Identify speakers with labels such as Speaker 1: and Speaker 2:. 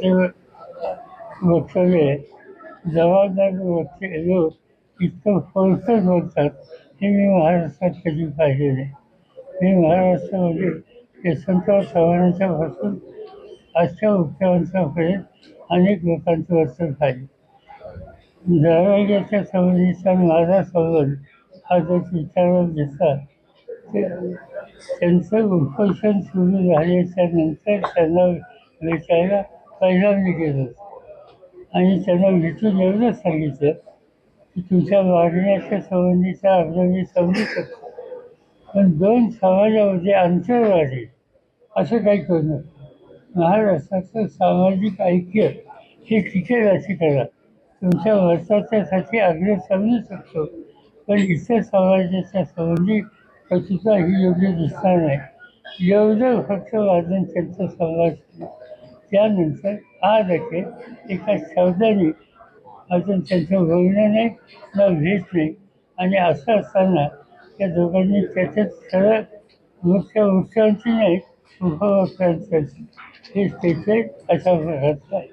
Speaker 1: त्यांचे वक्तव्य आहे जबाबदार वक्ते लोक इतकं फोर्सच बोलतात हे मी महाराष्ट्रात कधी पाहिलेले नाही. मी महाराष्ट्रामध्ये यशवंतराव चव्हाणांच्या पासून आजच्या अनेक लोकांचं वर्तन पाहिजे दरवाजाच्या संबंधीचा माझा संबंध हा जर विचारात घेतला ते त्यांचं उपोषण सुरू झाल्याच्यानंतर त्यांना भेटायला पहिल्यांदा गेलो. आणि त्यांना विचून एवढंच सांगितलं. की तुमच्या वाढण्याच्या संबंधीचा अर्ज मी समजू शकतो. पण दोन समाजामध्ये अंतर वाढेल असं काही करू नका. महाराष्ट्राचं सामाजिक ऐक्य हे टिकेल असे करा तुमच्या वर्षाच्यासाठी आग्रह समजू शकतो. पण इतर समाजाच्या संबंधी सुद्धा ही योग्य दिसणार नाही. एवढं फक्त वादन त्यांचं संवाद त्यानंतर आज असे एका शब्दाने अजून त्यांचं बोलणं नाही न भेट नाही. आणि असं असताना त्या दोघांनी त्याच्यात सरळ मुख्य वृक्षांची नाही उपवृक्षांची हे स्टेट अशा प्रकारचं आहे.